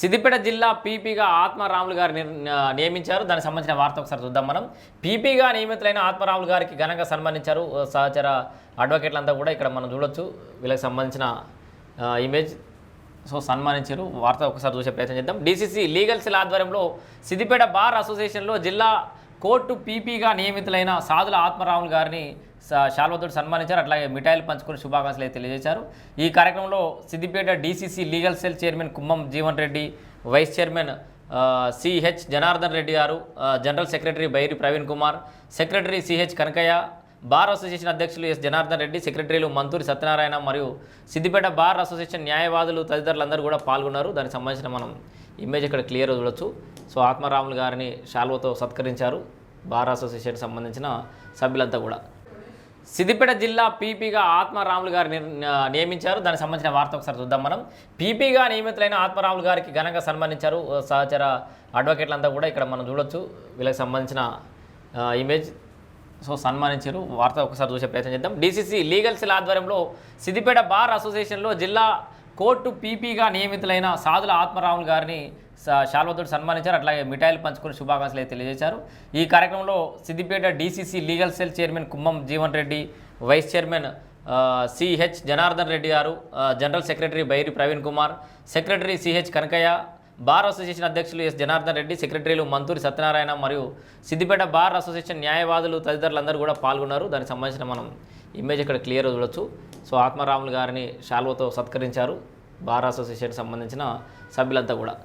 సిద్దిపేట జిల్లా పీపీగా ఆత్మారాములు గారు నియమించారు. దానికి సంబంధించిన వార్త ఒకసారి చూద్దాం మనం. పీపీగా నియమితులైన ఆత్మారాములు గారికి ఘనంగా సన్మానించారు. సహచర అడ్వకేట్లంతా కూడా ఇక్కడ మనం చూడొచ్చు. వీళ్ళకి సంబంధించిన ఇమేజ్ సో సన్మానించారు. వార్త ఒకసారి చూసే ప్రయత్నం చేద్దాం. డీసీసీ లీగల్ సెల్ ఆధ్వర్యంలో సిద్దిపేట బార్ అసోసియేషన్లో జిల్లా కోర్టు పీపీగా నియమితులైన సాధుల ఆత్మరాములు గారిని స- సన్మానించారు. అట్లాగే మిఠాయిలు పంచుకొని శుభాకాంక్షలు తెలియజేశారు. ఈ కార్యక్రమంలో Siddipet DCC legal cell chairman Kummam Jeevan Reddy vice chairman CH Janardhan Reddy గారు general secretary Byri Praveen Kumar secretary CH Kanakaiah bar association అధ్యక్షులు ఎస్ జనార్దన్ రెడ్డి సెక్రటరీలు మంతూరి సత్యనారాయణ మరియు సిద్దిపేట బార్ అసోసియేషన్ న్యాయవాదులు తదితరులందరూ కూడా పాల్గొన్నారు. దానికి సంబంధించిన మనం ఇమేజ్ ఇక్కడ క్లియర్ చూడొచ్చు. సో ఆత్మారాములు గారిని శాల్వతో సత్కరించారు. బార్ అసోసియేషన్ సంబంధించిన సభ్యులంతా కూడా. సిద్దిపేట జిల్లా పీపీగా ఆత్మారాములు గారు నియమించారు. దానికి సంబంధించిన వార్త ఒకసారి చూద్దాం మనం. పీపీగా నియమితులైన ఆత్మారాములు గారికి ఘనంగా సన్మానించారు సహచర అడ్వకేట్లంతా కూడా ఇక్కడ మనం చూడొచ్చు. వీళ్ళకి సంబంధించిన ఇమేజ్ సో సన్మానించారు. వార్త ఒకసారి చూసే ప్రయత్నం చేద్దాం. డీసీసీ లీగల్ సెల్ ఆధ్వర్యంలో సిద్దిపేట బార్ అసోసియేషన్లో జిల్లా కోర్టు పీపీగా నియమితులైన సాధుల ఆత్మరాములు గారిని స- సన్మానించారు. అట్లాగే మిఠాయిలు పంచుకొని శుభాకాంక్షలు అయితే తెలియజేశారు. ఈ కార్యక్రమంలో Siddipet DCC legal cell chairman Kummam Jeevan Reddy vice chairman CH Janardhan Reddy గారు general secretary Byri Praveen Kumar secretary CH Kanakaiah bar association అధ్యక్షులు ఎస్ జనార్దన్ రెడ్డి సెక్రటరీలు మంతూరి సత్యనారాయణ మరియు సిద్దిపేట బార్ అసోసియేషన్ న్యాయవాదులు తదితరులందరూ కూడా పాల్గొన్నారు. దానికి సంబంధించిన మనం ఇమేజ్ ఇక్కడ క్లియర్ చూడొచ్చు. సో ఆత్మారాములు గారిని శాల్వతో సత్కరించారు. బార్ అసోసియేషన్ సంబంధించిన సభ్యులంతా కూడా.